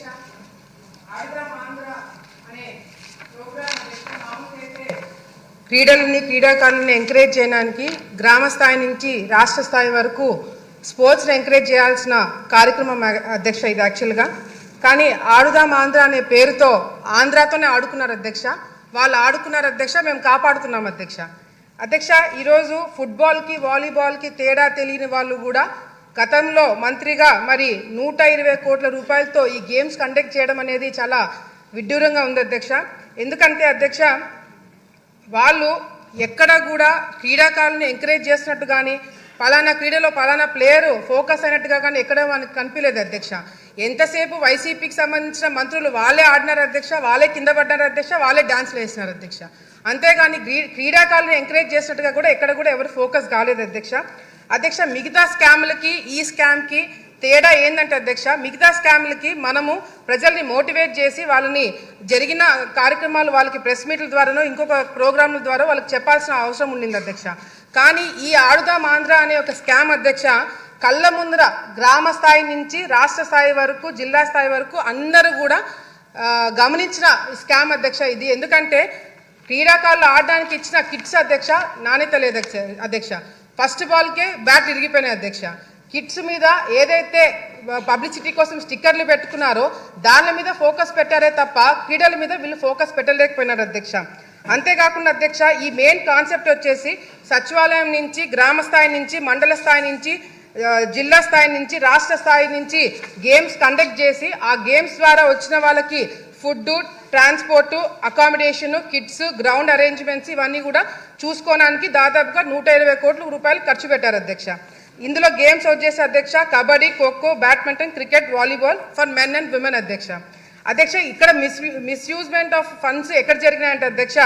అధ్యక్ష ఆడుదాం ఆంధ్ర అనే ప్రోగ్రాం క్రీడలని క్రీడాకారులను ఎంకరేజ్ చేయడానికి గ్రామ స్థాయి నుంచి రాష్ట్ర స్థాయి వరకు స్పోర్ట్స్ని ఎంకరేజ్ చేయాల్సిన కార్యక్రమం అధ్యక్ష ఇది యాక్చువల్గా కానీ ఆడుదాం ఆంధ్ర అనే పేరుతో ఆంధ్రాతోనే ఆడుకున్నారు అధ్యక్ష. వాళ్ళు ఆడుకున్నారు అధ్యక్ష మేము కాపాడుతున్నాం అధ్యక్ష. అధ్యక్ష ఈరోజు ఫుట్బాల్కి వాలీబాల్కి తేడా తెలియని వాళ్ళు కూడా గతంలో మంత్రిగా మరి నూట ఇరవై కోట్ల రూపాయలతో ఈ గేమ్స్ కండక్ట్ చేయడం అనేది చాలా విడ్డూరంగా ఉంది అధ్యక్ష. ఎందుకంటే అధ్యక్ష వాళ్ళు ఎక్కడ కూడా క్రీడాకారులను ఎంకరేజ్ చేసినట్టు కానీ పలానా క్రీడలో పలానా ప్లేయర్ ఫోకస్ అయినట్టుగా కానీ ఎక్కడ మనకు కనిపించలేదు అధ్యక్ష. ఎంతసేపు వైసీపీకి సంబంధించిన మంత్రులు వాళ్ళే ఆడినారు అధ్యక్ష వాళ్ళే కింద పడ్డారు అధ్యక్ష వాళ్ళే డాన్స్లు వేసినారు అధ్యక్ష. అంతేగాని క్రీ- క్రీడాకారులను ఎంకరేజ్ చేసినట్టుగా కూడా ఎక్కడ కూడా ఎవరు ఫోకస్ కాలేదు అధ్యక్ష. అధ్యక్ష మిగతా స్కామ్లకి ఈ స్కామ్కి తేడా ఏంటంటే అధ్యక్ష మిగతా స్కామ్లకి మనము ప్రజల్ని మోటివేట్ చేసి వాళ్ళని జరిగిన కార్యక్రమాలు వాళ్ళకి ప్రెస్ మీట్ల ద్వారానో ఇంకొక ప్రోగ్రాంల ద్వారా వాళ్ళకి చెప్పాల్సిన అవసరం ఉండింది అధ్యక్ష. కానీ ఈ ఆడుదాం ఆంధ్ర అనే ఒక స్కామ్ అధ్యక్ష కళ్ళ ముందర గ్రామ స్థాయి నుంచి రాష్ట్ర స్థాయి వరకు జిల్లా స్థాయి వరకు అందరూ కూడా గమనించిన స్కామ్ అధ్యక్ష ఇది. ఎందుకంటే క్రీడాకారులు ఆడడానికి ఇచ్చిన కిట్స్ అధ్యక్ష నాణ్యత లేదు అధ్యక్ష. ఫస్ట్ బాల్కే బ్యాట్ ఇరిగిపోయినాయి అధ్యక్ష. కిట్స్ మీద ఏదైతే పబ్లిసిటీ కోసం స్టిక్కర్లు పెట్టుకున్నారో దాని మీద ఫోకస్ పెట్టారే తప్ప క్రీడల మీద వీళ్ళు ఫోకస్ పెట్టలేకపోయినారు అధ్యక్ష. అంతేకాకుండా అధ్యక్ష ఈ మెయిన్ కాన్సెప్ట్ వచ్చేసి సచివాలయం నుంచి గ్రామ స్థాయి నుంచి మండల స్థాయి నుంచి జిల్లా స్థాయి నుంచి రాష్ట్ర స్థాయి నుంచి గేమ్స్ కండక్ట్ చేసి ఆ గేమ్స్ ద్వారా వచ్చిన వాళ్ళకి food transport accommodation kits ground arrangements ఇవన్నీ కూడా చూసుకోవడానికి దాదాపుగా నూట ఇరవై కోట్ల రూపాయలు ఖర్చు పెట్టారు అధ్యక్ష. ఇందులో గేమ్స్ వచ్చేసి అధ్యక్ష kabaddi kho kho badminton cricket volleyball for men and women అధ్యక్ష. అధ్యక్ష ఇక్కడ మిస్ మిస్యూజ్మెంట్ ఆఫ్ ఫండ్స్ ఎక్కడ జరిగినాయంటే అధ్యక్ష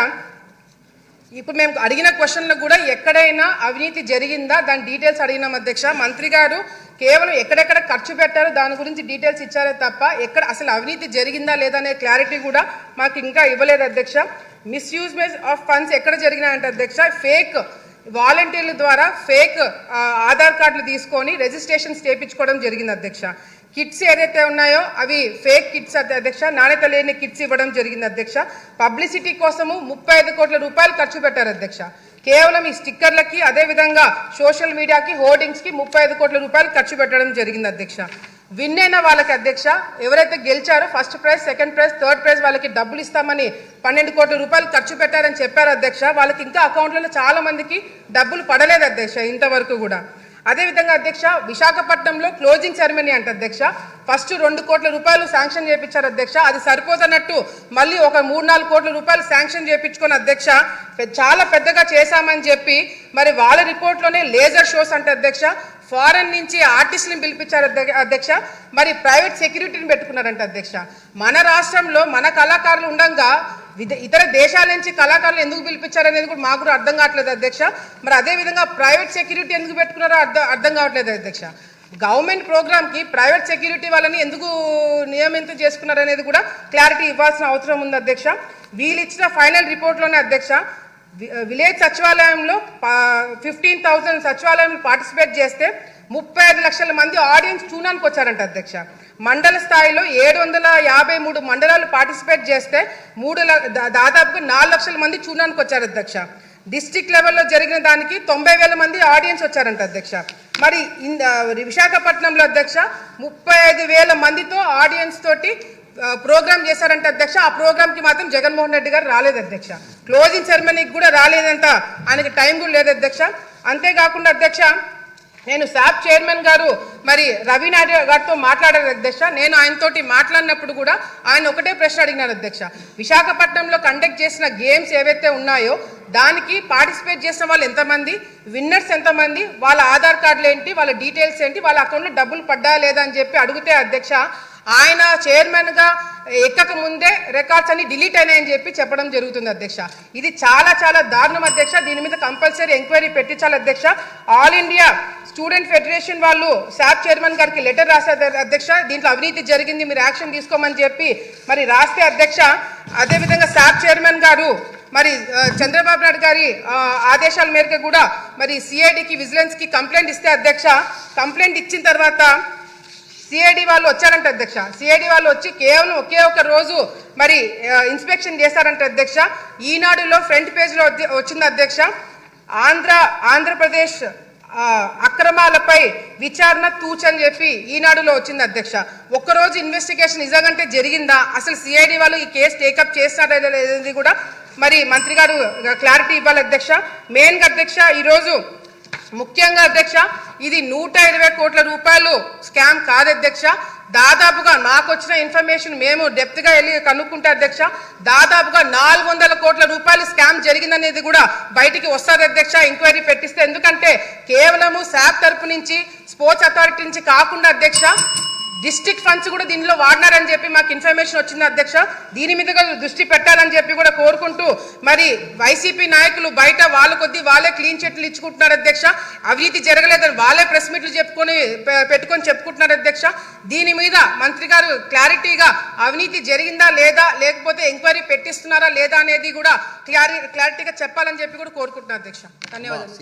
ఇప్పుడు మేము అడిగిన క్వశ్చన్లు కూడా ఎక్కడైనా అవినీతి జరిగిందా? దాని డీటెయిల్స్ అడిగినాం అధ్యక్ష. మంత్రి గారు కేవలం ఎక్కడెక్కడ ఖర్చు పెట్టారో దాని గురించి డీటెయిల్స్ ఇచ్చారే తప్ప ఎక్కడ అసలు అవినీతి జరిగిందా లేదా అనే క్లారిటీ కూడా మాకు ఇంకా ఇవ్వలేదు అధ్యక్ష. మిస్యూజ్మెంట్ ఆఫ్ ఫండ్స్ ఎక్కడ జరిగినాయంటే అధ్యక్ష ఫేక్ వాలంటీర్ల ద్వారా ఫేక్ ఆధార్ కార్డులు తీసుకొని రిజిస్ట్రేషన్స్ చేయించుకోవడం జరిగింది అధ్యక్ష. కిట్స్ ఏదైతే ఉన్నాయో అవి ఫేక్ కిట్స్ అధ్యక్ష నాణ్యత లేని కిట్స్ ఇవ్వడం జరిగింది అధ్యక్ష. పబ్లిసిటీ కోసము ముప్పై ఐదు కోట్ల రూపాయలు ఖర్చు పెట్టారు అధ్యక్ష. కేవలం ఈ స్టిక్కర్లకి అదే విధంగా సోషల్ మీడియాకి హోర్డింగ్స్కి ముప్పై ఐదు కోట్ల రూపాయలు ఖర్చు పెట్టడం జరిగింది అధ్యక్ష. విన్ అయిన వాళ్ళకి అధ్యక్ష ఎవరైతే గెలిచారో first prize second prize third prize వాళ్ళకి డబ్బులు ఇస్తామని పన్నెండు కోట్ల రూపాయలు ఖర్చు పెట్టారని చెప్పారు అధ్యక్ష. వాళ్ళకి ఇంకా అకౌంట్లలో చాలా మందికి డబ్బులు పడలేదు అధ్యక్ష ఇంతవరకు కూడా. అదేవిధంగా అధ్యక్ష విశాఖపట్నంలో క్లోజింగ్ సెరమనీ అంట అధ్యక్ష. ఫస్ట్ రెండు కోట్ల రూపాయలు శాంక్షన్ చేయించారు అధ్యక్ష. అది సరిపోతున్నట్టు మళ్ళీ ఒక మూడు నాలుగు కోట్ల రూపాయలు శాంక్షన్ చేయించుకొని అధ్యక్ష చాలా పెద్దగా చేశామని చెప్పి మరి వాళ్ళ రిపోర్ట్లోనే లేజర్ షోస్ అంటే అధ్యక్ష. ఫారెన్ నుంచి ఆర్టిస్టులను పిలిపించారు అధ్యక్ష మరి ప్రైవేట్ సెక్యూరిటీని పెట్టుకున్నారంట అధ్యక్ష. మన రాష్ట్రంలో మన కళాకారులు ఉండగా ఇతర దేశాల నుంచి కళాకారులు ఎందుకు పిలిపించారనేది కూడా మాకు కూడా అర్థం కావట్లేదు అధ్యక్ష. మరి అదే విధంగా ప్రైవేట్ సెక్యూరిటీ ఎందుకు పెట్టుకున్నారో అర్థం అర్థం కావట్లేదు అధ్యక్ష. గవర్నమెంట్ ప్రోగ్రామ్కి ప్రైవేట్ సెక్యూరిటీ వాళ్ళని ఎందుకు నియమితం చేసుకున్నారనేది కూడా క్లారిటీ ఇవ్వాల్సిన అవసరం ఉంది అధ్యక్ష. వీళ్ళు ఇచ్చిన ఫైనల్ రిపోర్ట్లోనే అధ్యక్ష. విలేజ్ సచివాలయంలో ఫిఫ్టీన్ థౌజండ్ సచివాలయంలో పార్టిసిపేట్ చేస్తే ముప్పై ఐదు లక్షల మంది ఆడియన్స్ చూడడానికి వచ్చారంట అధ్యక్ష. మండల స్థాయిలో ఏడు వందల యాభై మూడు మండలాలు పార్టిసిపేట్ చేస్తే మూడు ల- దాదాపుగా నాలుగు లక్షల మంది చూడడానికి వచ్చారు అధ్యక్ష. డిస్టిక్ లెవెల్లో జరిగిన దానికి తొంభై వేల మంది ఆడియన్స్ వచ్చారంట అధ్యక్ష. మరి విశాఖపట్నంలో అధ్యక్ష ముప్పై ఐదు వేల మందితో ఆడియన్స్ తోటి ప్రోగ్రామ్ చేశారంట అధ్యక్ష ఆ ప్రోగ్రామ్కి మాత్రం జగన్మోహన్ రెడ్డి గారు రాలేదు అధ్యక్ష. క్లోజింగ్ సెరమనీకి కూడా రాలేదంట. ఆయనకి టైం కూడా లేదు అధ్యక్ష. అంతేకాకుండా అధ్యక్ష నేను శాప్ చైర్మన్ గారు మరి రవి నాయుడు గారితో మాట్లాడారు అధ్యక్ష. నేను ఆయనతోటి మాట్లాడినప్పుడు కూడా ఆయన ఒకటే ప్రశ్న అడిగినారు అధ్యక్ష. విశాఖపట్నంలో కండక్ట్ చేసిన గేమ్స్ ఏవైతే ఉన్నాయో దానికి పార్టిసిపేట్ చేసిన వాళ్ళు ఎంతమంది విన్నర్స్ ఎంతమంది వాళ్ళ ఆధార్ కార్డులు ఏంటి వాళ్ళ డీటెయిల్స్ ఏంటి వాళ్ళ అకౌంట్లో డబ్బులు పడ్డా లేదా అని చెప్పి అడిగితే అధ్యక్ష ఆయన చైర్మన్గా ఎక్కక ముందే రికార్డ్స్ అన్ని డిలీట్ అయినాయని చెప్పి చెప్పడం జరుగుతుంది అధ్యక్ష. ఇది చాలా చాలా దారుణం అధ్యక్ష. దీని మీద కంపల్సరీ ఎంక్వైరీ పెట్టించాలి అధ్యక్ష. ఆల్ ఇండియా స్టూడెంట్ ఫెడరేషన్ వాళ్ళు శాప్ చైర్మన్ గారికి లెటర్ రాశారు అధ్యక్ష. దీంట్లో అవినీతి జరిగింది మీరు యాక్షన్ తీసుకోమని చెప్పి మరి రాస్తే అధ్యక్ష. అదేవిధంగా శాప్ చైర్మన్ గారు మరి చంద్రబాబు నాయుడు గారి ఆదేశాల మేరకు కూడా మరి సిఐడికి విజిలెన్స్కి కంప్లైంట్ ఇస్తే అధ్యక్ష. కంప్లైంట్ ఇచ్చిన తర్వాత సిఐడి వాళ్ళు వచ్చారంట అధ్యక్ష. సిఐడి వాళ్ళు వచ్చి కేవలం ఒకే ఒక రోజు మరి ఇన్స్పెక్షన్ చేశారంట అధ్యక్ష. ఈనాడులో ఫ్రంట్ పేజ్లో వచ్చింది అధ్యక్ష. ఆంధ్ర ఆంధ్రప్రదేశ్ అక్రమాలపై విచారణ తూచని చెప్పి ఈనాడులో వచ్చింది అధ్యక్ష. ఒక్కరోజు ఇన్వెస్టిగేషన్ నిజంగంటే జరిగిందా? అసలు సిఐడి వాళ్ళు ఈ కేసు టేకప్ చేస్తారా లేదని కూడా మరి మంత్రి గారు క్లారిటీ ఇవ్వాలి అధ్యక్ష. మెయిన్గా అధ్యక్ష ఈరోజు ముఖ్యంగా అధ్యక్ష ఇది నూట ఇరవై కోట్ల రూపాయలు స్కామ్ కాదు అధ్యక్ష. దాదాపుగా నాకు వచ్చిన ఇన్ఫర్మేషన్ మేము డెప్త్గా వెళ్ళి కనుక్కుంటే అధ్యక్ష దాదాపుగా నాలుగు వందల కోట్ల రూపాయలు స్కామ్ జరిగిందనేది కూడా బయటికి వస్తుంది అధ్యక్ష ఎంక్వైరీ పెట్టిస్తే. ఎందుకంటే కేవలము శాప్ తరపు నుంచి స్పోర్ట్స్ అథారిటీ నుంచి కాకుండా అధ్యక్ష డిస్ట్రిక్ట్ ఫండ్స్ కూడా దీనిలో వాడినారని చెప్పి మాకు ఇన్ఫర్మేషన్ వచ్చింది అధ్యక్ష. దీని మీద దృష్టి పెట్టాలని చెప్పి కూడా కోరుకుంటూ మరి వైసీపీ నాయకులు బయట వాళ్ళ కొద్దీ వాళ్ళే క్లీన్ చెట్లు ఇచ్చుకుంటున్నారు అధ్యక్ష. అవినీతి జరగలేదని వాళ్ళే ప్రెస్ మీట్లు చెప్పుకొని పెట్టుకొని చెప్పుకుంటున్నారు అధ్యక్ష. దీని మీద మంత్రి గారు క్లారిటీగా అవినీతి జరిగిందా లేదా లేకపోతే ఎంక్వైరీ పెట్టిస్తున్నారా లేదా అనేది కూడా క్లారి క్లారిటీగా చెప్పాలని చెప్పి కూడా కోరుకుంటున్నారు అధ్యక్ష. ధన్యవాదాలు.